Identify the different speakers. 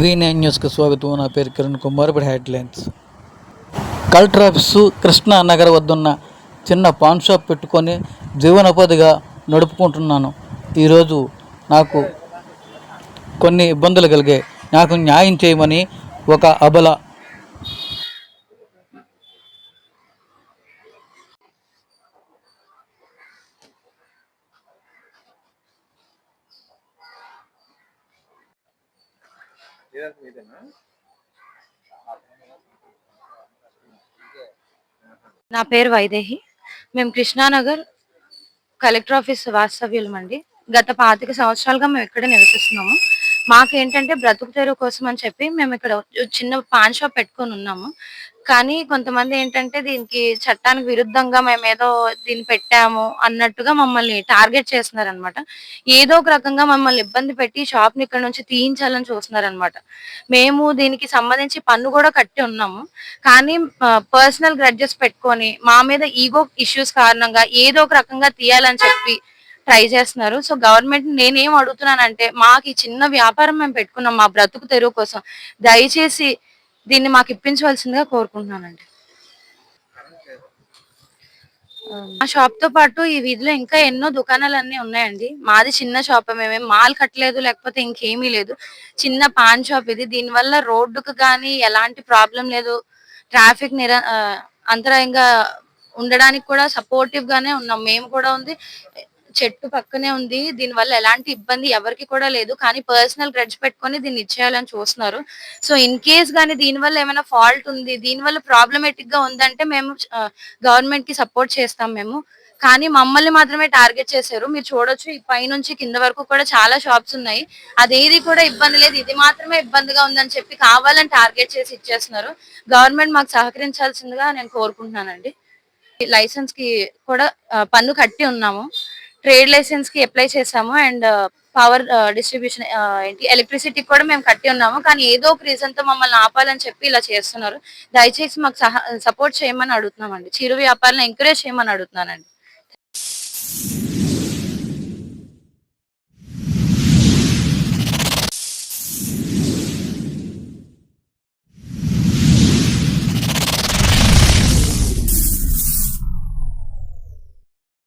Speaker 1: V nine న్యూస్కి స్వాగతం. నా పేరు కిరణ్ కుమార్. ఇప్పుడు headlines. Collector office Krishna Nagar వద్దున్న చిన్న పాన్ షాప్ పెట్టుకొని జీవనోపాధిగా నడుపుకుంటున్నాను. ఈరోజు నాకు కొన్ని ఇబ్బందులు కలిగాయి. నాకు న్యాయం చేయమని ఒక అబల.
Speaker 2: నా పేరు వైదేహి. మేము కృష్ణానగర్ కలెక్టర్ ఆఫీస్ వాస్తవ్యులం అండి గత పాతిక సంవత్సరాలుగా మేము ఇక్కడే నివసిస్తున్నాము. మాకేంటంటే బ్రతుకు తెరువు కోసం అని చెప్పి మేము ఇక్కడ చిన్న పాన్ షాప్ పెట్టుకొని ఉన్నాము. కానీ కొంతమంది ఏంటంటే దీనికి చట్టానికి విరుద్ధంగా మేము ఏదో దీన్ని పెట్టాము అన్నట్టుగా మమ్మల్ని టార్గెట్ చేస్తున్నారు అనమాట ఏదో ఒక రకంగా మమ్మల్ని ఇబ్బంది పెట్టి షాప్ని ఇక్కడ నుంచి తీయించాలని చూస్తున్నారు అనమాట మేము దీనికి సంబంధించి పన్ను కూడా కట్టి ఉన్నాము. కానీ పర్సనల్ గ్రడ్జెస్ పెట్టుకొని మా మీద ఈగో ఇష్యూస్ కారణంగా ఏదో ఒక రకంగా తీయాలని చెప్పి ట్రై చేస్తున్నారు. సో గవర్నమెంట్ నేనేం అడుగుతున్నానంటే మాకు ఈ చిన్న వ్యాపారం మేము పెట్టుకున్నాం మా బ్రతుకు తెరువు కోసం. దయచేసి దీన్ని మాకు ఇప్పించవలసిందిగా కోరుకుంటున్నానండి. మా షాప్తో పాటు ఈ వీధిలో ఇంకా ఎన్నో దుకాణాలు అన్ని ఉన్నాయండి. మాది చిన్న షాప్ మేమే మాల్ కట్టలేదు లేకపోతే ఇంకేమీ లేదు. చిన్న పాన్ షాప్ ఇది. దీని వల్ల రోడ్డుకు కానీ ఎలాంటి ప్రాబ్లం లేదు. ట్రాఫిక్ నిర అంతరాయంగా ఉండడానికి కూడా సపోర్టివ్ గానే ఉన్నాం. మేము కూడా ఉంది. చెట్టు పక్కనే ఉంది. దీని వల్ల ఎలాంటి ఇబ్బంది ఎవరికి కూడా లేదు. కానీ పర్సనల్ గ్రడ్జ్ పెట్టుకొని దీన్ని ఇచ్చేయాలని చూస్తున్నారు. సో ఇన్ కేస్ గానీ దీని వల్ల ఏమైనా ఫాల్ట్ ఉంది దీని వల్ల ప్రాబ్లమేటిక్గా ఉందంటే మేము గవర్నమెంట్కి సపోర్ట్ చేస్తాం మేము. కానీ మమ్మల్ని మాత్రమే టార్గెట్ చేశారు. మీరు చూడొచ్చు ఈ పైనుంచి కింద వరకు కూడా చాలా షాప్స్ ఉన్నాయి. అదేది కూడా ఇబ్బంది లేదు. ఇది మాత్రమే ఇబ్బందిగా ఉందని చెప్పి కావాలని టార్గెట్ చేసి ఇచ్చేస్తున్నారు. గవర్నమెంట్ మాకు సహకరించాల్సిందిగా నేను కోరుకుంటున్నానండి. లైసెన్స్కి కూడా పన్ను కట్టి ఉన్నాము. ట్రేడ్ లైసెన్స్కి అప్లై చేసాము and uh, power distribution uh, uh, ఏంటి ఎలక్ట్రిసిటీ కూడా మేము కట్టి ఉన్నాము. కానీ ఏదో ఒక రీజన్తో మమ్మల్ని ఆపాలని చెప్పి ఇలా చేస్తున్నారు. దయచేసి మాకు సపోర్ట్ చేయమని అడుగుతున్నామండి. చిరు వ్యాపారాలను ఎంకరేజ్ చేయమని అడుగుతున్నానండి.